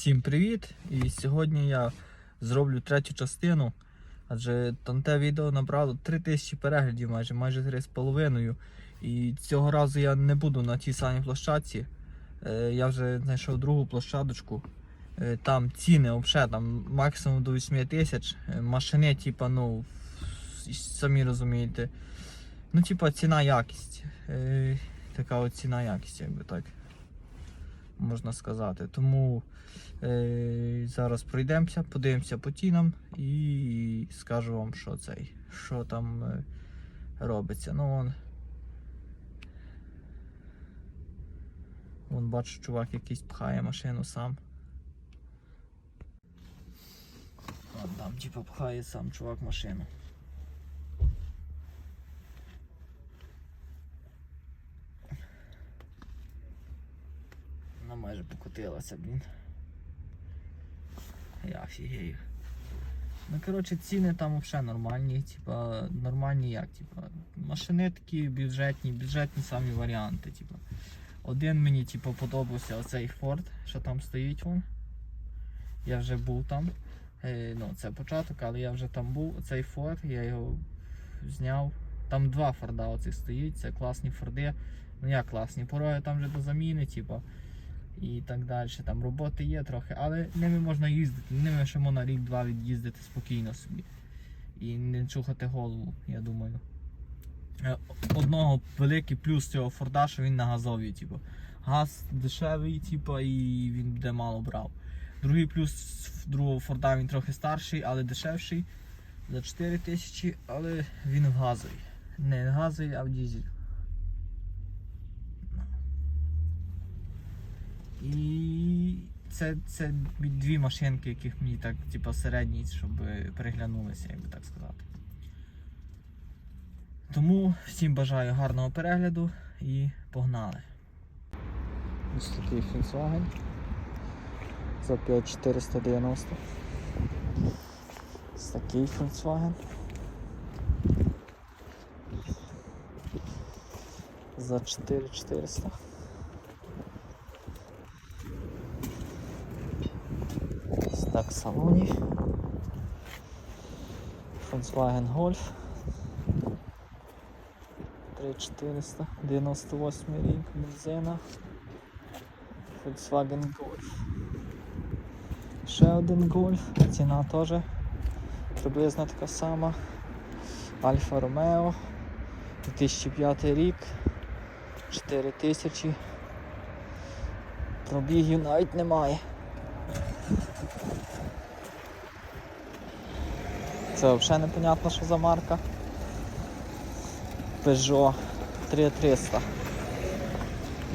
Всім привіт! І сьогодні я зроблю третю частину, адже там те відео набрало 3000 переглядів, майже майже 3,5. І цього разу я не буду на тій самій площадці. Е, Я вже знайшов другу площадочку. Е, Там ціни взагалі там максимум до 8 тисяч. Е, Машини, типа, ну, самі розумієте. Ну, типа, ціна якість. Така от ціна якість, якби так можна сказати. Тому е, зараз пройдемося, подивимося по тінам і скажу вам, що цей, що там е, робиться. Ну вон. Вон бачу, чувак якийсь пхає машину сам. Вон там, типу, пхає сам чувак машину. Вона майже покотилася, блін. Я офігею. Ну, коротше, ціни там взагалі нормальні, типа, нормальні як, типа, машини такі бюджетні, бюджетні самі варіанти, типа. Один мені, типу, подобався оцей Ford, що там стоїть вон. Я вже був там. Е, ну, це початок, але я вже там був. Оцей Ford, я його зняв. Там два Форда оцих стоїть, це класні Форди. Ну як класні, пороги там вже до заміни, типу і так далі. Там роботи є трохи, але ними можна їздити, ними ще можна рік-два від'їздити спокійно собі. І не чухати голову, я думаю. Е, Одного великий плюс цього Форда, що він на газові, типу. Газ дешевий, типу, і він буде мало брав. Другий плюс другого Форда він трохи старший, але дешевший. За 4 тисячі, але він газовий. Не газовий, а в дізель. І це, це дві машинки, яких мені так, типу, середні, щоб переглянулися, як би так сказати. Тому всім бажаю гарного перегляду і погнали. Ось такий Volkswagen за 5490. Ось такий Volkswagen. За 4400. Ось так в салоні. Volkswagen Golf 3400, 98 рік, бензина. Volkswagen Golf. Ще один Golf, ціна теж приблизно така сама. Альфа Ромео 2005 рік, 4000. Пробігів навіть немає. Це взагалі непонятно, що за марка. Peugeot 3300.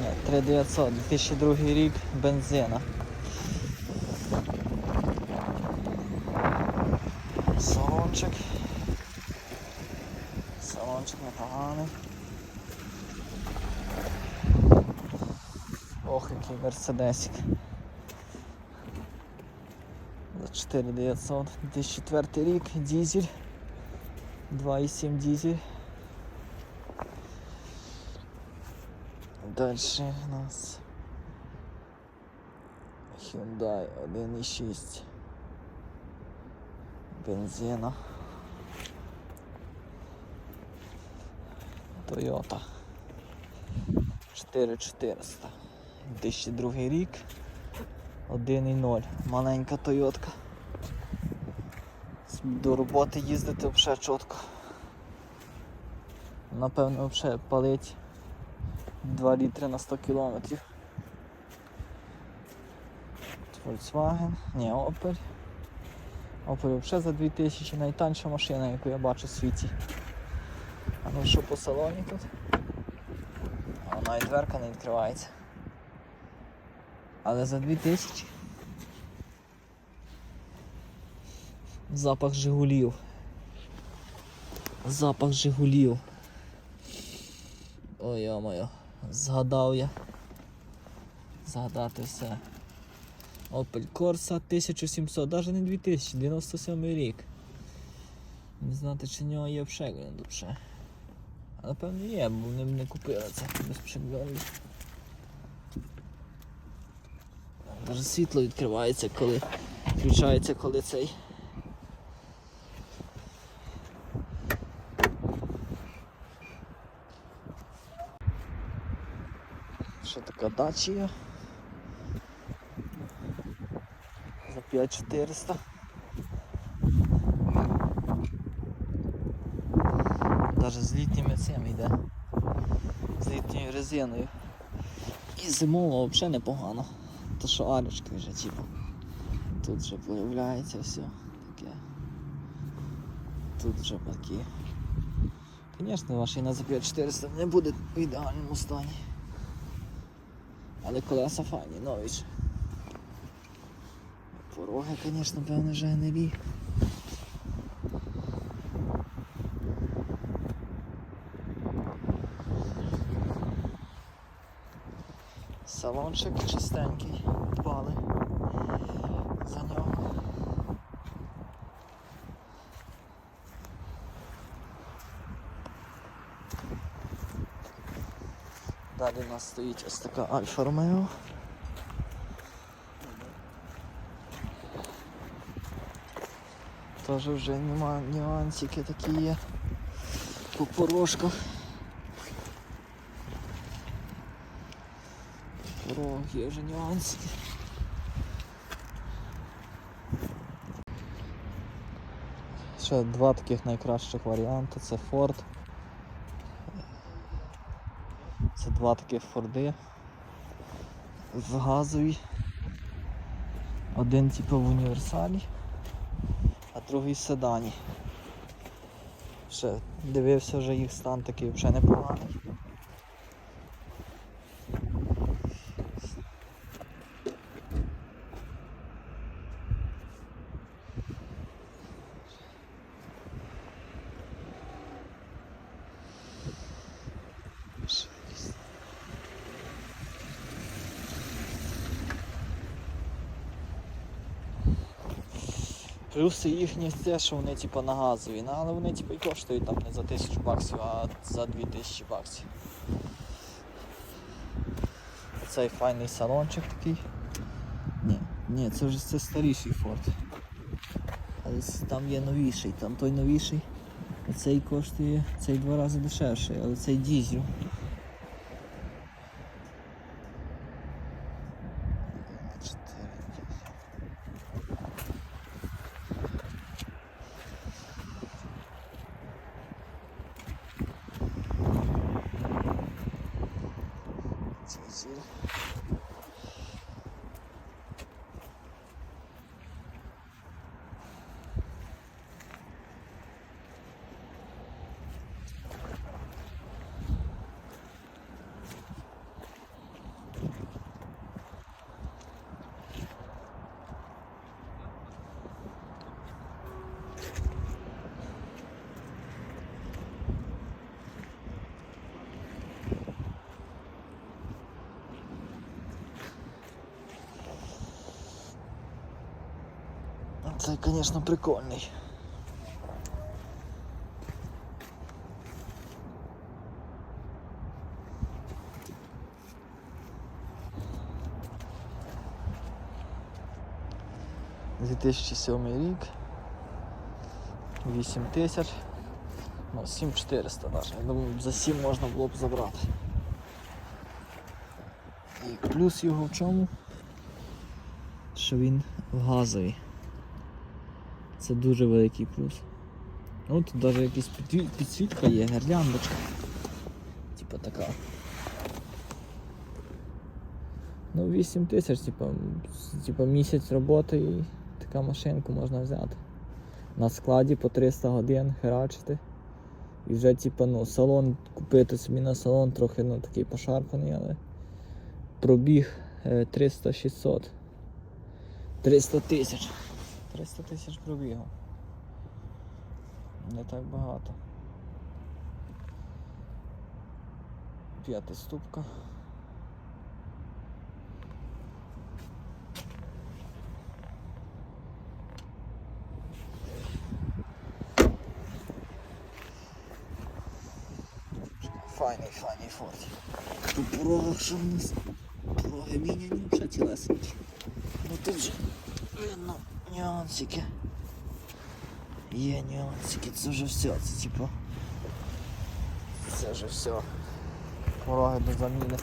Ні, 3900, 2002 рік, бензина. Салончик. Салончик непоганий. Ох, який мерседесик. За 4900, 2004 рік, дизель. 2,7 дизель. Дальше у нас Hyundai 1,6 бензина. Toyota 4400 2002 рік 1,0 маленька Тойотка. До роботи їздити взагалі чітко. Напевно, взагалі палить 2 літри на 100 кілометрів. Volkswagen, ні, Opel. Opel взагалі за 2000 найтанша машина, яку я бачу в світі. А ну що по салоні тут? Вона і дверка не відкривається. Але за 2000 запах Жигулів. Запах Жигулів. Ой, йо-моє, згадав я. Згадати все. Opel Corsa 1700, навіть не 2000, 97 рік. Не знати, чи в нього є пшеглянду ще. А напевно є, бо вони мене купили це без пшегляду. Даже світло відкривається, коли включається, коли цей. Що така дачія? За 5400. Даже з літніми цими йде. З літньою резиною. І зимова взагалі непогано. То що арочки вже типу. Тут вже появляється все таке. Тут вже такі. Звісно, машина за 5400 не буде в ідеальному стані. Але колеса файні, новіші. Пороги, звісно, певно, вже не гнилі. Салончик чистенький, дбали за нього. Далі у нас стоїть ось така Альфа Ромео. Теж вже нема нюансики такі є по порожках. Порог є вже нюансики. Ще два таких найкращих варіанти це Ford. Це два таких Форди. В газовій. Один типу в універсалі, а другий в седані. Ще дивився вже їх стан такий вже непоганий. Плюси їхні те, що вони типу на газові, ну, але вони типу і коштують там не за тисячу баксів, а за дві тисячі баксів. Цей файний салончик такий. Ні, ні, це вже це старіший Ford. Але там є новіший, там той новіший. Цей коштує, цей два рази дешевший, але цей дізель. 하겠습니다. Це, звісно, прикольний. Дві тисячі сьомий рік. 8 тисяч. Ну, 7400 навіть. Я думаю, за 7 можна було б забрати. І плюс його в чому? Що він газовий. Це дуже великий плюс. Ну тут навіть якась підсвітка є, гірляндочка. Типа така. Ну 8 тисяч, типа, типа місяць роботи і така машинку можна взяти. На складі по 300 годин херачити. І вже типа, ну, салон купити собі на салон трохи ну, такий пошарпаний, але пробіг е, 300-600. 300 тисяч. 300 тисяч пробігу. Не так багато. П'ята ступка. Файний, файний форт. Тут що в нас? Пороги міняні, вже тілесенькі. Ну тут же видно нюансики. Є нюансики, це вже все, це типу. Це вже все. Пороги до заміни.